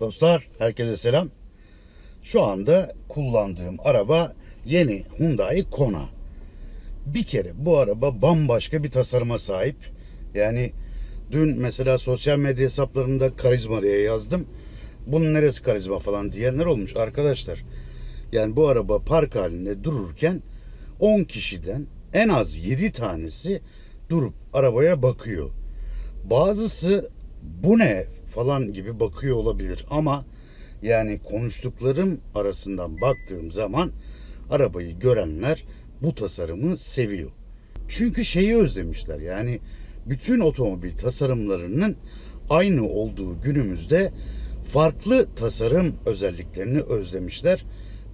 Dostlar herkese selam. Şu anda kullandığım araba yeni Hyundai Kona. Bir kere bu araba bambaşka bir tasarıma sahip. Yani dün mesela sosyal medya hesaplarımda karizma diye yazdım. Bunun neresi karizma falan diyenler olmuş arkadaşlar. Yani bu araba park halinde dururken 10 kişiden en az 7 tanesi durup arabaya bakıyor. Bazısı bu ne falan gibi bakıyor olabilir ama yani konuştuklarım arasından baktığım zaman arabayı görenler bu tasarımı seviyor. Çünkü şeyi özlemişler yani bütün otomobil tasarımlarının aynı olduğu günümüzde farklı tasarım özelliklerini özlemişler.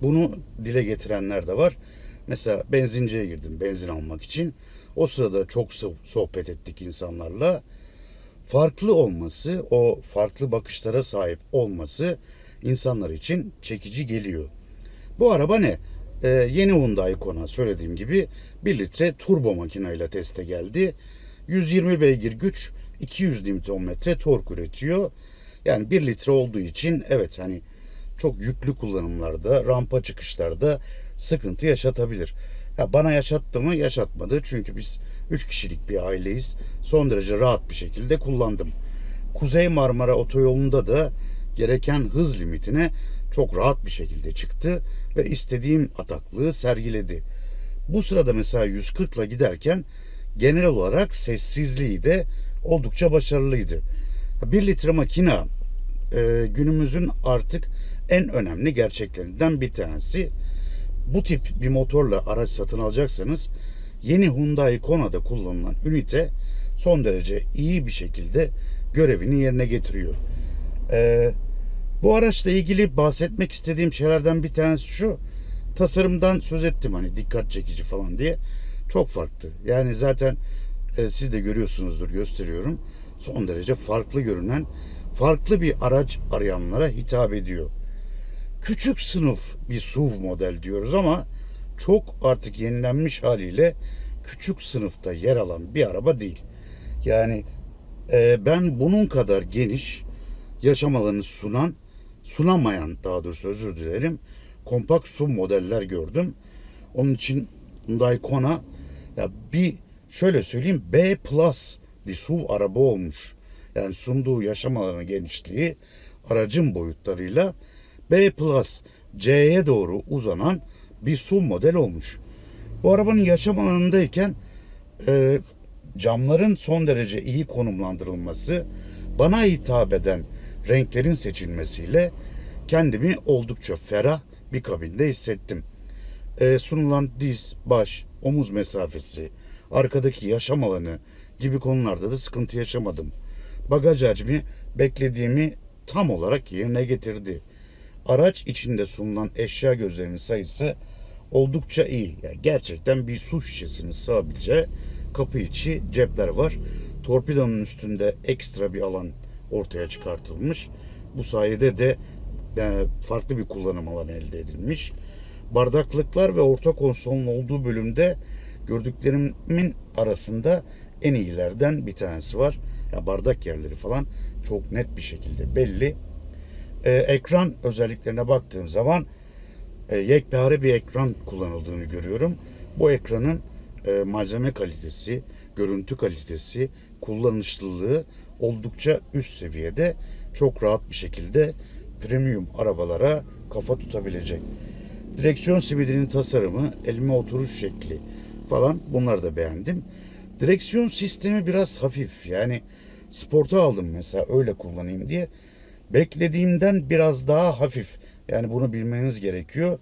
Bunu dile getirenler de var. Mesela benzinciye girdim benzin almak için. O sırada çok so- sohbet ettik insanlarla. Farklı olması, o farklı bakışlara sahip olması insanlar için çekici geliyor. Bu araba ne? Ee, yeni Hyundai Kona söylediğim gibi 1 litre turbo makineyle teste geldi. 120 beygir güç, 200 Nm tork üretiyor. Yani 1 litre olduğu için evet hani çok yüklü kullanımlarda, rampa çıkışlarda sıkıntı yaşatabilir. Ya bana yaşattı mı? Yaşatmadı. Çünkü biz 3 kişilik bir aileyiz. Son derece rahat bir şekilde kullandım. Kuzey Marmara Otoyolu'nda da gereken hız limitine çok rahat bir şekilde çıktı ve istediğim ataklığı sergiledi. Bu sırada mesela 140 ile giderken genel olarak sessizliği de oldukça başarılıydı. 1 litre makina e, günümüzün artık en önemli gerçeklerinden bir tanesi. Bu tip bir motorla araç satın alacaksanız yeni Hyundai Kona'da kullanılan ünite son derece iyi bir şekilde görevini yerine getiriyor. Ee, bu araçla ilgili bahsetmek istediğim şeylerden bir tanesi şu. Tasarımdan söz ettim hani dikkat çekici falan diye. Çok farklı. Yani zaten e, siz de görüyorsunuzdur gösteriyorum. Son derece farklı görünen farklı bir araç arayanlara hitap ediyor küçük sınıf bir SUV model diyoruz ama çok artık yenilenmiş haliyle küçük sınıfta yer alan bir araba değil. Yani e, ben bunun kadar geniş yaşam alanı sunan, sunamayan daha doğrusu özür dilerim, kompakt SUV modeller gördüm. Onun için Hyundai Kona ya bir şöyle söyleyeyim B plus bir SUV araba olmuş. Yani sunduğu yaşam alanı genişliği aracın boyutlarıyla B Plus C'ye doğru uzanan bir SUV model olmuş. Bu arabanın yaşam alanındayken e, camların son derece iyi konumlandırılması, bana hitap eden renklerin seçilmesiyle kendimi oldukça ferah bir kabinde hissettim. E, sunulan diz, baş, omuz mesafesi, arkadaki yaşam alanı gibi konularda da sıkıntı yaşamadım. Bagaj hacmi beklediğimi tam olarak yerine getirdi araç içinde sunulan eşya gözlerinin sayısı oldukça iyi. Yani gerçekten bir su şişesinin sığabileceği kapı içi cepler var. Torpidonun üstünde ekstra bir alan ortaya çıkartılmış. Bu sayede de yani farklı bir kullanım alanı elde edilmiş. Bardaklıklar ve orta konsolun olduğu bölümde gördüklerimin arasında en iyilerden bir tanesi var. Ya bardak yerleri falan çok net bir şekilde belli e, ekran özelliklerine baktığım zaman e, yekpare bir ekran kullanıldığını görüyorum. Bu ekranın e, malzeme kalitesi, görüntü kalitesi, kullanışlılığı oldukça üst seviyede çok rahat bir şekilde premium arabalara kafa tutabilecek. Direksiyon simidinin tasarımı, elime oturuş şekli falan bunları da beğendim. Direksiyon sistemi biraz hafif yani sporta aldım mesela öyle kullanayım diye beklediğimden biraz daha hafif. Yani bunu bilmeniz gerekiyor.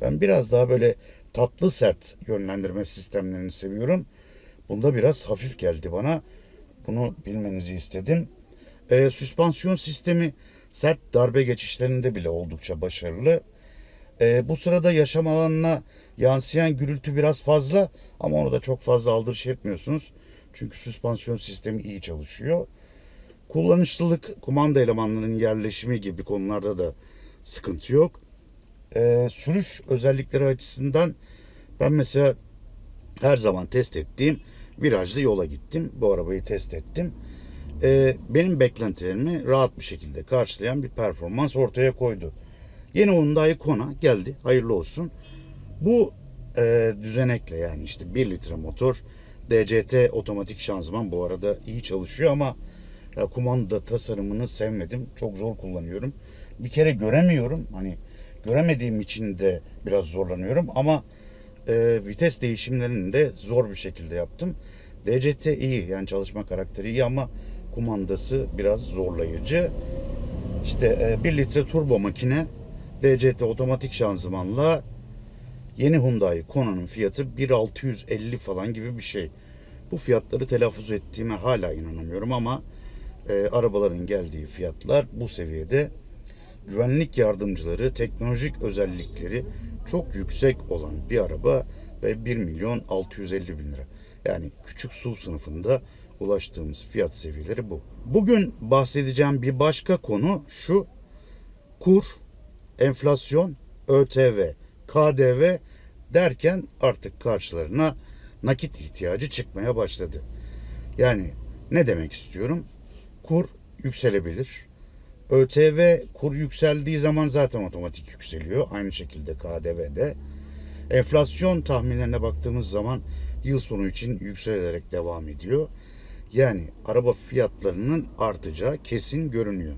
Ben biraz daha böyle tatlı sert yönlendirme sistemlerini seviyorum. Bunda biraz hafif geldi bana. Bunu bilmenizi istedim. Ee, süspansiyon sistemi sert darbe geçişlerinde bile oldukça başarılı. Ee, bu sırada yaşam alanına yansıyan gürültü biraz fazla ama onu da çok fazla aldırış etmiyorsunuz. Çünkü süspansiyon sistemi iyi çalışıyor. Kullanışlılık, kumanda elemanlarının yerleşimi gibi konularda da sıkıntı yok. Ee, sürüş özellikleri açısından ben mesela her zaman test ettiğim virajlı yola gittim. Bu arabayı test ettim. e, benim beklentilerimi rahat bir şekilde karşılayan bir performans ortaya koydu. Yeni Hyundai Kona geldi. Hayırlı olsun. Bu e, düzenekle yani işte 1 litre motor DCT otomatik şanzıman bu arada iyi çalışıyor ama ya kumanda tasarımını sevmedim. Çok zor kullanıyorum. Bir kere göremiyorum. Hani göremediğim için de biraz zorlanıyorum ama e, vites değişimlerini de zor bir şekilde yaptım. DCT iyi yani çalışma karakteri iyi ama kumandası biraz zorlayıcı. İşte 1 litre turbo makine DCT otomatik şanzımanla yeni Hyundai Kona'nın fiyatı 1650 falan gibi bir şey. Bu fiyatları telaffuz ettiğime hala inanamıyorum ama e, arabaların geldiği fiyatlar bu seviyede. Güvenlik yardımcıları, teknolojik özellikleri çok yüksek olan bir araba ve 1 milyon 650 bin lira. Yani küçük SUV sınıfında ulaştığımız fiyat seviyeleri bu. Bugün bahsedeceğim bir başka konu şu. Kur, enflasyon, ÖTV, KDV derken artık karşılarına nakit ihtiyacı çıkmaya başladı. Yani ne demek istiyorum? Kur yükselebilir. ÖTV kur yükseldiği zaman zaten otomatik yükseliyor. Aynı şekilde KDV de. Enflasyon tahminlerine baktığımız zaman yıl sonu için yükselerek devam ediyor. Yani araba fiyatlarının artacağı kesin görünüyor.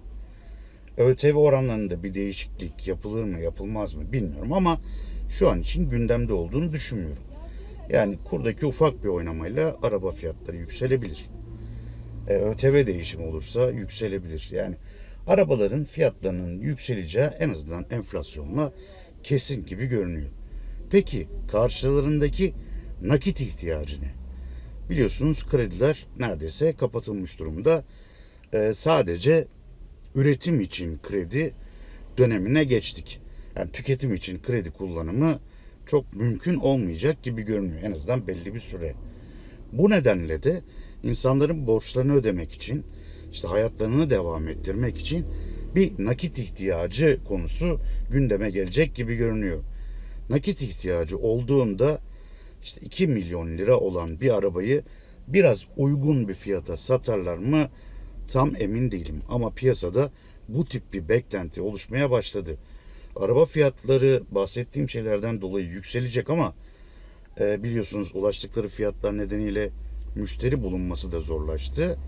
ÖTV oranlarında bir değişiklik yapılır mı yapılmaz mı bilmiyorum ama şu an için gündemde olduğunu düşünmüyorum. Yani kurdaki ufak bir oynamayla araba fiyatları yükselebilir. E, ÖTV değişimi olursa yükselebilir. Yani arabaların fiyatlarının yükseleceği en azından enflasyonla kesin gibi görünüyor. Peki karşılarındaki nakit ihtiyacı ne? Biliyorsunuz krediler neredeyse kapatılmış durumda. E, sadece üretim için kredi dönemine geçtik. Yani tüketim için kredi kullanımı çok mümkün olmayacak gibi görünüyor. En azından belli bir süre. Bu nedenle de insanların borçlarını ödemek için, işte hayatlarını devam ettirmek için bir nakit ihtiyacı konusu gündeme gelecek gibi görünüyor. Nakit ihtiyacı olduğunda işte 2 milyon lira olan bir arabayı biraz uygun bir fiyata satarlar mı tam emin değilim. Ama piyasada bu tip bir beklenti oluşmaya başladı. Araba fiyatları bahsettiğim şeylerden dolayı yükselecek ama e, biliyorsunuz ulaştıkları fiyatlar nedeniyle müşteri bulunması da zorlaştı.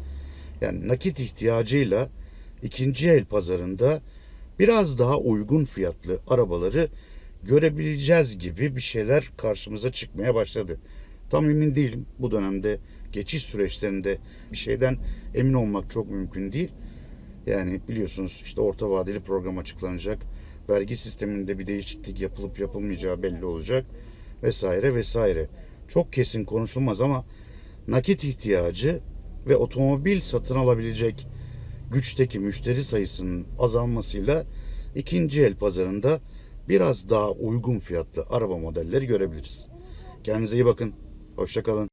Yani nakit ihtiyacıyla ikinci el pazarında biraz daha uygun fiyatlı arabaları görebileceğiz gibi bir şeyler karşımıza çıkmaya başladı. Tam emin değilim. Bu dönemde geçiş süreçlerinde bir şeyden emin olmak çok mümkün değil. Yani biliyorsunuz işte orta vadeli program açıklanacak. Vergi sisteminde bir değişiklik yapılıp yapılmayacağı belli olacak vesaire vesaire. Çok kesin konuşulmaz ama nakit ihtiyacı ve otomobil satın alabilecek güçteki müşteri sayısının azalmasıyla ikinci el pazarında biraz daha uygun fiyatlı araba modelleri görebiliriz. Kendinize iyi bakın. Hoşçakalın.